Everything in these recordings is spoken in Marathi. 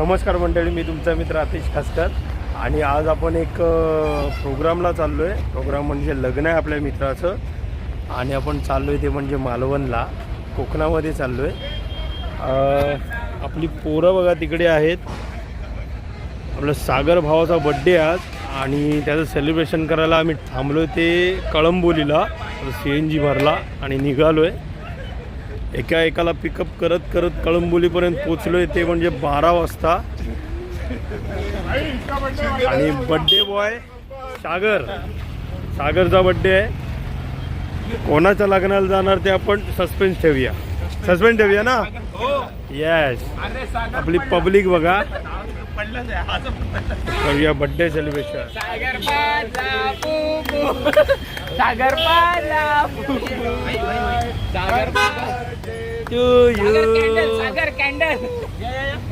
नमस्कार मंडळी मी तुमचा मित्र आतिश खासकर. आणि आज आपण एक प्रोग्रामला चाललो आहे प्रोग्राम म्हणजे लग्न आहे आपल्या मित्राचं. आणि आपण चाललो आहे ते म्हणजे मालवणला. कोकणामध्ये चाललो आहे आपली पोरं बघा तिकडे आहेत. आपलं सागर भावाचा बड्डे आज. आणि त्याचं सेलिब्रेशन करायला आम्ही थांबलो ते कळंबोलीला. सी एन जी भरला आणि निघालो आहे एका एकाला पिकअप करत करत कळंबोलीपर्यंत पोचलो आहे ते म्हणजे बारा वाजता. आणि बड्डे बॉय सागर. सागरचा बड्डे आहे. कोणाच्या लग्नाला जाणार ते आपण सस्पेन्स ठेवूया. सस्पेन्स ठेवूया ना? येस आपली पब्लिक बघा. करूया बड्डे सेलिब्रेशन सागर पाला Sagar Sagar two candle Sagar candle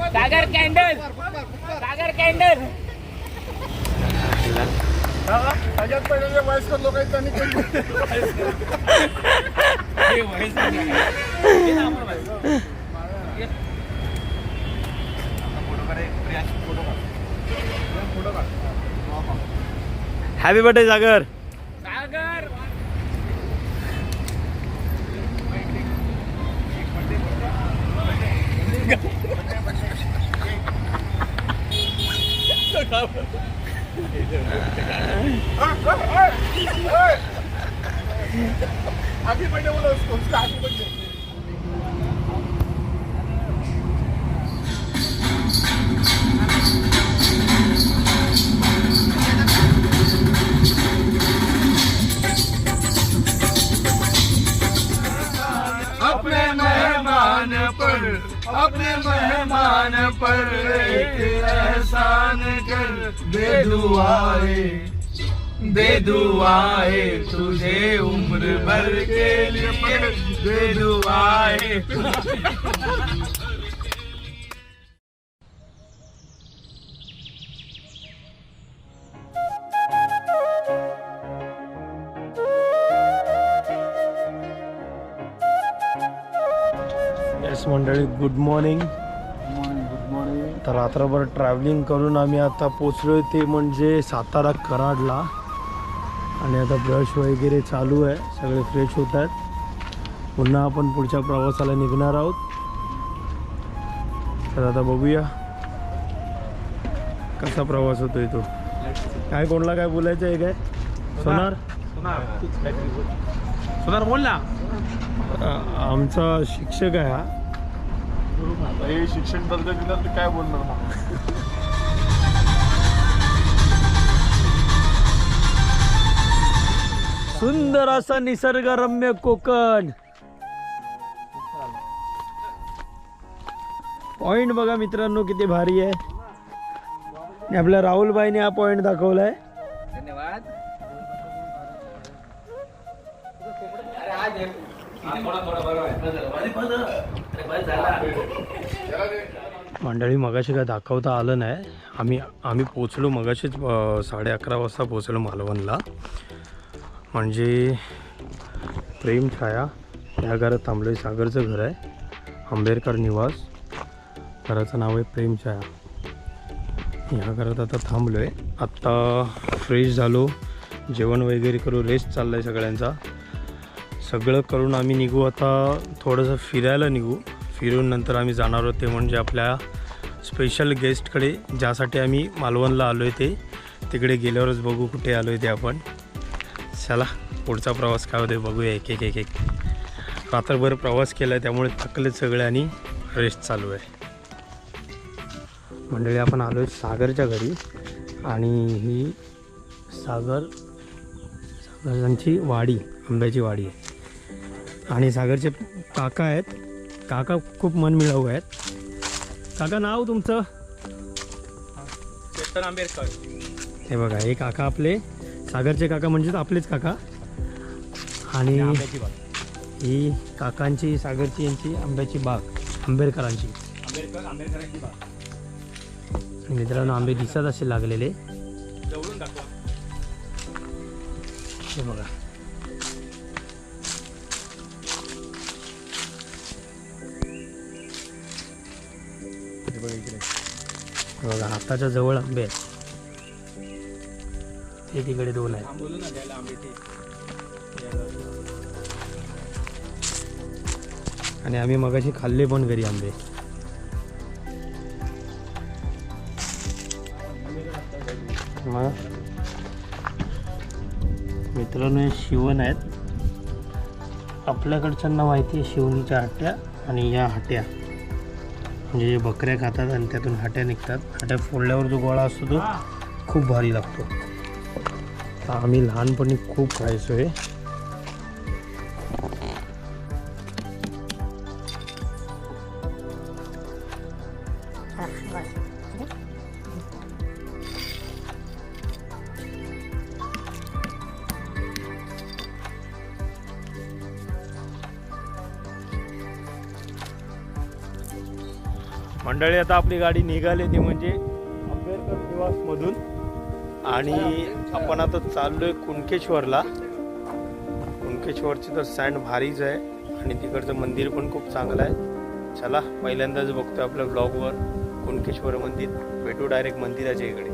Sagar candle Sagar candle सगळ्यात पहिले जे वयस्कर लोक आहेत त्यांनी हॅपी बर्थडे सागर आधी पर अपने मेहमान पर एक एहसान कर दे दुआए दे दुआए तुझे उम्र भर के लिए दे दुआए। येस मंडळी गुड मॉर्निंग गुड मॉर्निंग तर रात्रभर ट्रॅव्हलिंग करून आम्ही आता पोचलो ते म्हणजे सातारा कराडला. आणि आता ब्रश वगैरे चालू आहे सगळे फ्रेश होत आहेत. पुन्हा आपण पुढच्या प्रवासाला निघणार आहोत. तर आता बघूया कसा प्रवास होतोय तो. काय कोणला काय बोलायचं आहे काय? सोनार? सुंदर बोल ना. आमचा शिक्षक आहे हा. हे शिक्षण दिला तर काय बोलणार मग? सुंदर असा निसर्गरम्य कोकण. पॉइंट बघा मित्रांनो किती भारी आहे. आणि आपल्या राहुलबाईने हा पॉइंट दाखवलाय. धन्यवाद. मंडळी मगाशी काय दाखवता आलं नाही. आम्ही आम्ही पोचलो मगाशीच साडे अकरा वाजता पोचलो मालवणला. म्हणजे प्रेम छाया या घरात थांबलो सागरचं घर आहे. आंबेडकर निवास. घराचं नाव आहे प्रेम छाया. ह्या घरात आता थांबलो आहे आत्ता फ्रेश झालो. जेवण वगैरे करू रेस्ट चालला आहे सगळ्यांचा. सगळं करून आम्ही निघू. आता थोडंसं फिरायला निघू. फिरून नंतर आम्ही जाणार आहोत ते म्हणजे आपल्या स्पेशल गेस्टकडे ज्यासाठी आम्ही मालवणला आलो आहे ते. तिकडे गेल्यावरच बघू कुठे आलो आहे ते आपण. चला पुढचा प्रवास काय होते बघूया एक एक एक एक. रात्रभर प्रवास केला आहे त्यामुळे थकले सगळे आणि रेस्ट चालू आहे. मंडळी आपण आलो आहे सागरच्या घरी. आणि ही सागर सागरांची वाडी आंब्याची वाडी आहे. आणि सागरचे काका आहेत. काका खूप मनमिळाऊ आहेत. काका नाव तुमचं? चेतन आंबेडकर. हे बघा हे काका आपले. सागरचे काका म्हणजेच आपलेच काका. आणि ही काकांची सागरची यांची आंब्याची बाग आंबेडकरांची. आंबेडकर आंबेडकरांची बाग. आणि मित्रांनो आंबे दिसत असे लागलेले. हे बघा. इकडे बघा इकडे. बघा हाताच्या जवळ आंबे आहेत. ते तिकडे दोन आहेत. आणि आम्ही मगाशी खाल्ले पण घरी आंबे. मग? मित्रांनो हे शिवण आहेत. आपल्याकडच्यांना माहिती आहे शिवणीच्या हाट्या आणि या हाट्या म्हणजे जे बकऱ्या खातात आणि त्यातून हाट्या निघतात. हाट्या फोडल्यावर जो गोळा असतो तो खूप भारी लागतो. तर आम्ही लहानपणी खूप खायचो आहे आता आपली गाडी निघाली ती म्हणजे आंबेडकर निवासमधून. आणि आपण आता चाललोय कुणकेश्वरला. कुणकेश्वरची तर सँड भारीच आहे आणि तिकडचं मंदिर पण खूप चांगलं आहे. चला पहिल्यांदाच बघतोय आपल्या ब्लॉगवर कुणकेश्वर मंदिर. भेटू डायरेक्ट मंदिराच्या इकडे.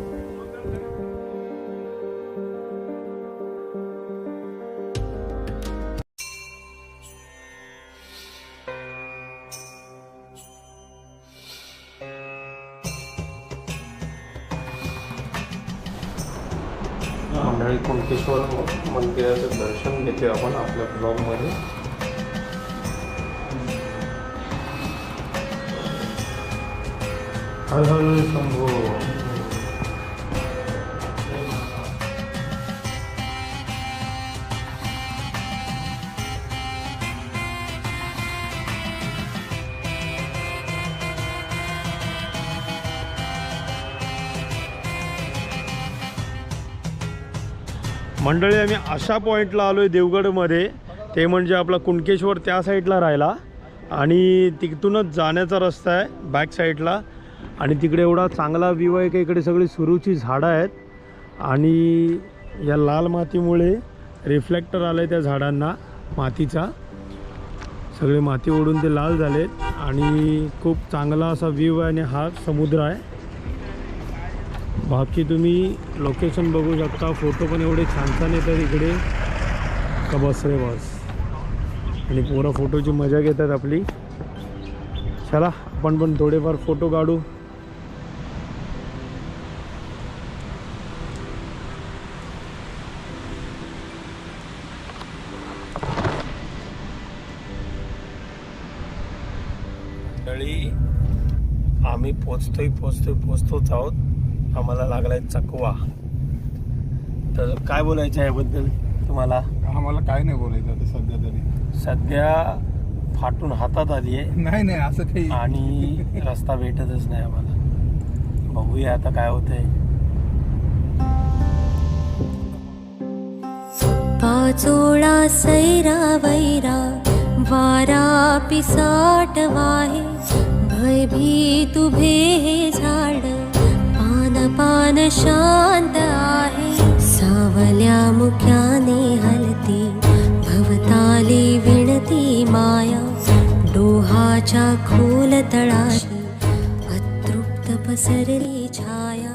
मंडळी कुणकेश्वर मंदिराचं दर्शन घेते आपण आपल्या ब्लॉगमध्ये हर शंभू. मंडळी आम्ही अशा पॉईंटला आलो आहे देवगडमध्ये. ते म्हणजे आपला कुणकेश्वर त्या साईडला राहिला. आणि तिथूनच जाण्याचा रस्ता आहे बॅक साईडला आणि तिकडे एवढा चांगला व्ह्यू आहे की इकडे सगळी सुरूची झाडं आहेत. आणि या लाल मातीमुळे रिफ्लेक्टर आलं आहे त्या झाडांना मातीचा. सगळे माती ओढून ते लाल झालेत. आणि खूप चांगला असा व्ह्यू आहे आणि हा समुद्र आहे. बाकी तुम्ही लोकेशन बघू शकता. फोटो पण एवढे छान छान येतात इकडे. का बस रे बस. आणि पोरं फोटोची मजा घेतात आपली. चला आपण पण थोडेफार फोटो काढू. आम्ही पोचतोय पोचतोय पोचतोच आहोत. आम्हाला लागलाय चकवा. तर काय बोलायचं आहे याबद्दल तुम्हाला? आम्हाला काय नाही बोलायचं आता सध्या तरी. सध्या फाटून हातात आली आहे. नाही नाही असं काही. आणि रस्ता भेटतच नाही आम्हाला. बघूया आता काय होतंय. पाचोळा सैरा वैरा वारा पिसाट वाहे भयभीत उभे हे झाड. पान शांत आहे. सावल्या मुख्याने हलती भवताली विणती माया. डोहाच्या खोल तळाशी अतृप्त पसरली छाया.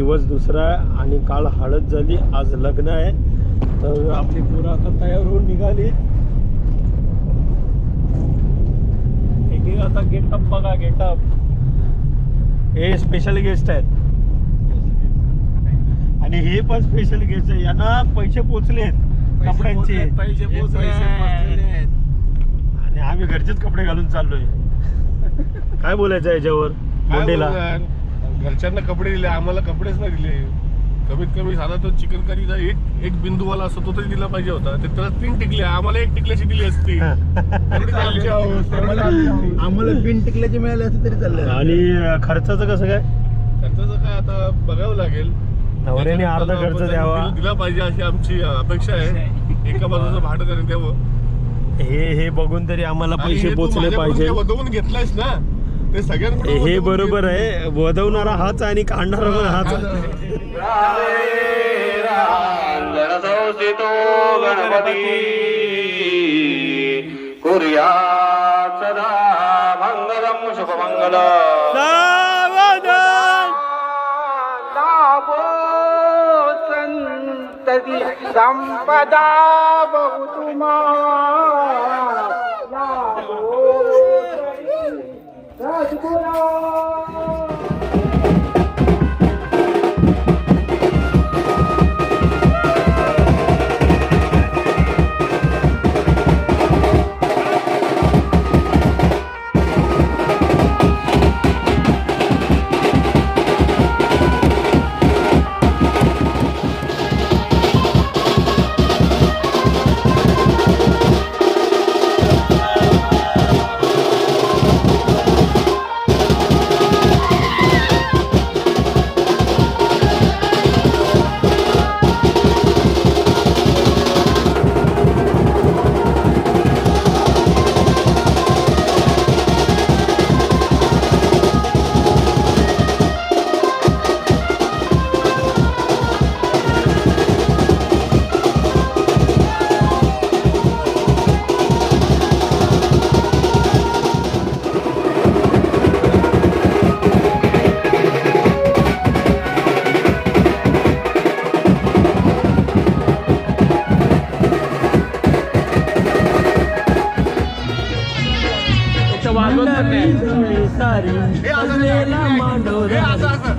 दिवस दुसरा आहे आणि काल हळद झाली आज लग्न आहे. तर आपली पोरं आता तयार होऊन निघाली. एक एक आता गेटअप बघा गेटअप हे स्पेशल गेस्ट आहेत. आणि हे पण स्पेशल गेस्ट आहे. यांना पैसे पोचलेत कपड्यांचे. पैसे पोचले आणि आम्ही घरचेच कपडे घालून चाललोय. काय बोलायचं याच्यावर? मुंडेला घरच्यांना कपडे दिले आम्हाला कपडेच नाही दिले. कमीत कमी साधा तो चिकन करीचा एक एक बिंदूवाला असतो तो तरी दिला पाहिजे होता. ते त्याला तीन टिकले आम्हाला एक टिकल्याची दिली असती. आम्हाला पिन टिकल्याचे मिळाले असं तरी चाललं. आणि खर्चाचं कसं काय? खर्चाचं काय आता बघावं लागेल. नवऱ्याने अर्धा खर्च द्यावा. दिल- पाहिजे अशी आमची अपेक्षा आहे. एका बाजूचं भाडं त्याने द्यावं. हे हे बघून तरी आम्हाला पैसे तू पोचले पाहिजे. वदवून घेतलायस ना ते सगळ्यांकडे हे बरोबर आहे. बोधवणारा हाच आणि काढणारा पण हाच संपदा बहुतुमा 卖水了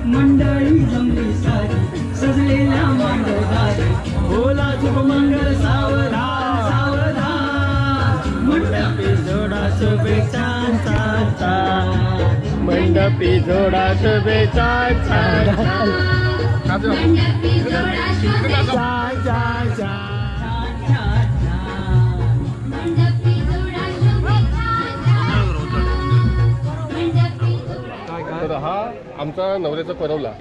मंडळी जमली सारी सजलेल्या मांडवदारी. बोला शुभमंगल सावधान सावधान. मंडपी जोडा शुभेच्छांचा मंडपी जोडा शुभेच्छा तर हा आमचा नवऱ्याचा परवला.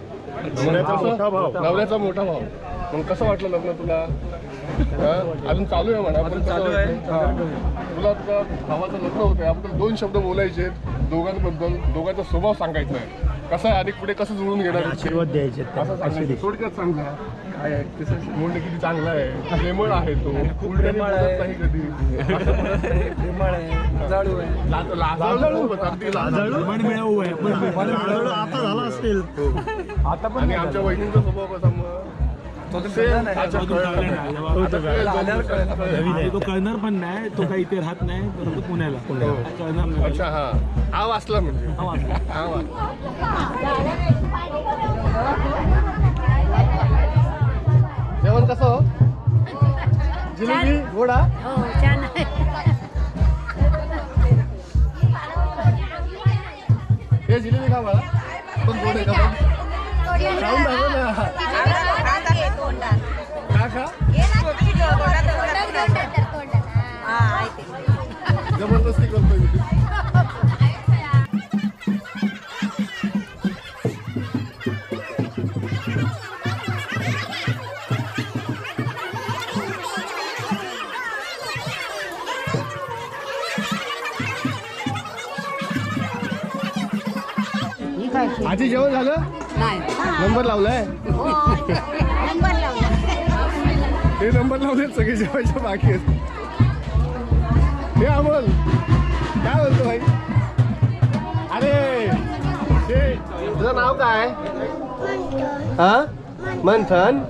नवऱ्याचा मोठा भाव. नवऱ्याचा मोठा भाव. मग कसं वाटलं लग्न तुला? हा? अजून चालू आहे म्हणा पण चालू आहे. तुला तुझ्या भावाचं लग्न होतं याबद्दल दोन शब्द बोलायचे दोघांबद्दल दोघांचा स्वभाव सांगायचा आहे. कसं आहे आणि पुढे कसं जुळून घेणार. आशीर्वाद द्यायचे असं सांगायचं. थोडक्यात सांगा. काय आहे? मुंड किती चांगला आहे? प्रेमळ आहे तो. उलट्याने बोलत नाही कधी. लाज- लाजाळू होता, अगदी लाजाळू. आता झाला असेल. आणि आमच्या वहिनींचा स्वभाव कसा मग? Same. अच्छा, कळलं. आता कळेल, जमलं, कळेल, कळेल. तो कळणार पण नाही. तो काही इथे राहत नाही. परंतु पुण्याला. कळणार नाही. अच्छा हा. हा वाचला म्हणजे. हा वाचला. जेवण कसं हो? जिलेबी गोडा हो छान आहे. खा मला पण गोड आहे का पण खाऊन दाखव ना? का खा जबरदस्ती करतोय मी. आजी जेवण झालं? नंबर लावलाय? हे नंबर लावले. सगळे जेवायचे बाकी आहेत. हे अमोल काय बोलतो भाई? अरे हे तुझं नाव काय? हा? मंथन?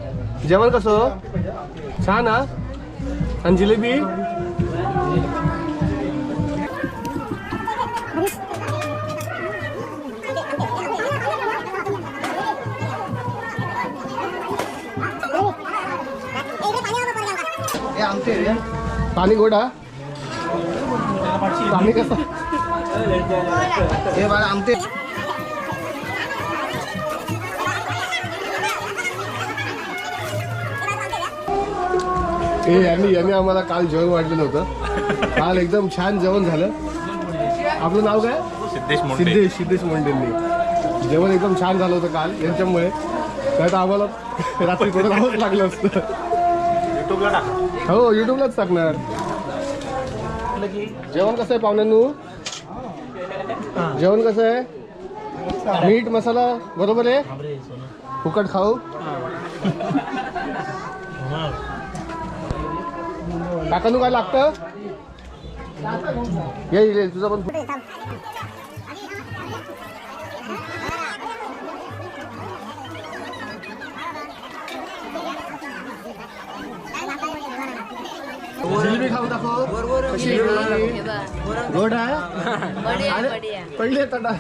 जेवण कसं? छान हा? आणि जिलेबी? पाणी गोडा पाणी कसं? हे बाळा आमटे हे यांनी यांनी आम्हाला काल जेवण वाढलेलं होतं काल एकदम छान जेवण झालं. आपलं नाव काय? सिद्धेश सिद्धेश सिद्धेश मंडेंनी. जेवण एकदम छान झालं होतं काल यांच्यामुळे. त्यात आम्हाला रात्री थोडं राहावंच लागलं असतं. हो युट्यूबलाच टाकणार. जेवण कसं आहे पाहुण्यांनू? जेवण कसं आहे? मीठ मसाला बरोबर आहे? फुकट खाऊ? काकानू काय लागतं? येईल तुझा पण दाखव कशी? गोड आहे? पहिले तडा.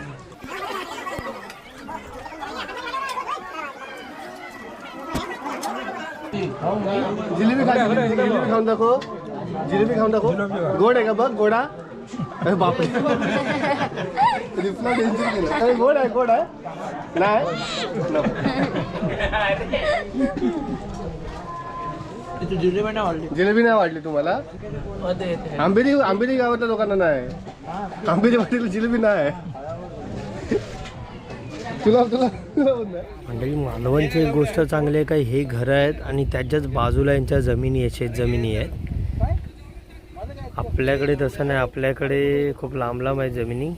जिलेबी खा जिलेबी जिलेबी खाऊन दाखव. जिलेबी खाऊन दाखव. गोड आहे का बघ? गोडा? अरे बापरे. रिप्ला डेंजर केलं. अरे गोड आहे गोड आहे. नाही? जिलेबी नाही वाटली तुम्हाला? आंबेरी आंबेरी गावातल्या लोकांना नाही. आंबेरी वाटीला जिलेबी नाही. तुला तुला तुला पण नाही. मंडळी मालवणची एक गोष्ट चांगली आहे का? हे घरं आहेत आणि त्याच्याच बाजूला यांच्या जमिनी आहेत शेतजमिनी आहेत. आपल्याकडे तसं नाही. आपल्याकडे खूप लांब लांब आहेत जमिनी.